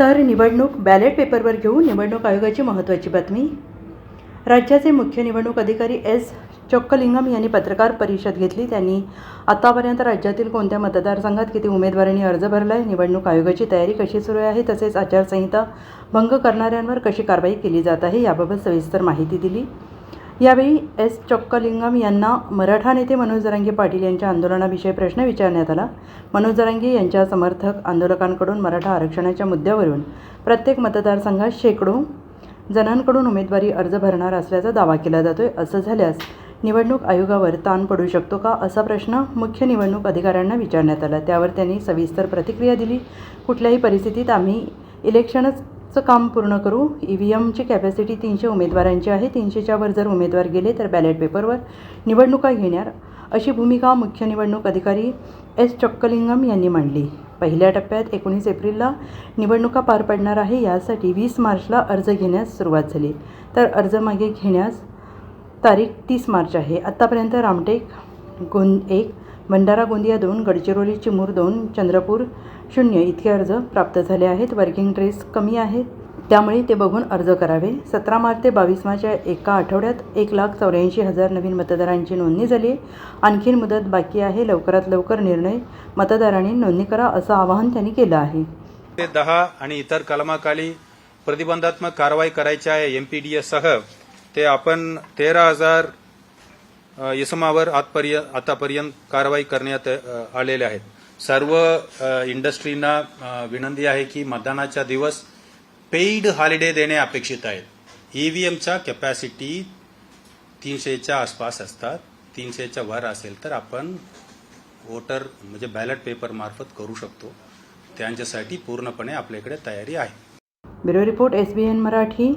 तर निवडणूक बॅलेट पेपरवर घेऊन निवडणूक आयोगाची महत्त्वाची बातमी. राज्याचे मुख्य निवडणूक अधिकारी एस. चोक्कलिंगम यांनी पत्रकार परिषद घेतली. त्यांनी आतापर्यंत राज्यातील कोणत्या मतदारसंघात किती उमेदवारांनी अर्ज भरला आहे निवडणूक आयोगाची तयारी कशी सुरू आहे तसेच आचारसंहिता भंग करणाऱ्यांवर कशी कारवाई केली जात आहे याबाबत सविस्तर माहिती दिली. यावेळी एस. चोक्कलिंगम यांना मराठा नेते मनोज जरांगे पाटील यांच्या आंदोलनाविषयी प्रश्न विचारण्यात आला. मनोज जरांगे यांच्या समर्थक आंदोलकांकडून मराठा आरक्षणाच्या मुद्द्यावरून प्रत्येक मतदारसंघात शेकडो जणांकडून उमेदवारी अर्ज भरणार असल्याचा दावा केला जातोय. असं झाल्यास निवडणूक आयोगावर ताण पडू शकतो का? असा प्रश्न मुख्य निवडणूक अधिकाऱ्यांना विचारण्यात आला. त्यावर त्यांनी सविस्तर प्रतिक्रिया दिली. कुठल्याही परिस्थितीत आम्ही इलेक्शनच चं काम पूर्ण करू. ई व्ही एमची कॅपॅसिटी तीनशे उमेदवारांची आहे. तीनशेच्यावर जर उमेदवार गेले तर बॅलेट पेपरवर निवडणुका घेणार. अशी भूमिका मुख्य निवडणूक अधिकारी एस चक्कलिंगम यांनी मांडली. पहिल्या टप्प्यात एकोणीस एप्रिलला निवडणुका पार पडणार आहे. यासाठी वीस मार्चला अर्ज घेण्यास सुरुवात झाली. तर अर्ज मागे घेण्यास तारीख तीस मार्च आहे. आत्तापर्यंत रामटेक गोंद एक भंडारा गोंदिया दोन गडचिरोली चिमूर दोन चंद्रपूर शून्य इतके अर्ज प्राप्त झाले आहेत. वर्किंग ड्रेस कमी आहेत. त्यामुळे ते बघून अर्ज करावे. सतरा मार्च ते बावीस मार्चच्या एका आठवड्यात एक लाख चौऱ्याऐंशी हजार नवीन मतदारांची नोंदणी झाली आहे. आणखीन मुदत बाकी आहे. लवकरात लवकर निर्णय मतदारांनी नोंदणी करा असं आवाहन त्यांनी केलं आहे. ते दहा आणि इतर कलमाखाली प्रतिबंधात्मक कारवाई करायची आहे. एमपीडीएस सह ते आपण तेरा हजार इसमावर आजपर्यंत आतापर्यंत कारवाई करण्यात आलेल्या आहेत. सर्व इंडस्ट्रीना विनंती आहे की मतदानाच्या दिवस पेईड हॉलिडे देणे अपेक्षित आहेत ईव्हीएमचा कॅपॅसिटी तीनशेच्या आसपास असतात. तीनशेच्या वर असेल तर आपण वोटर म्हणजे बॅलेट पेपर मार्फत करू शकतो. त्यांच्यासाठी पूर्णपणे आपल्याकडे तयारी आहे. Bureau report S B N Marathi.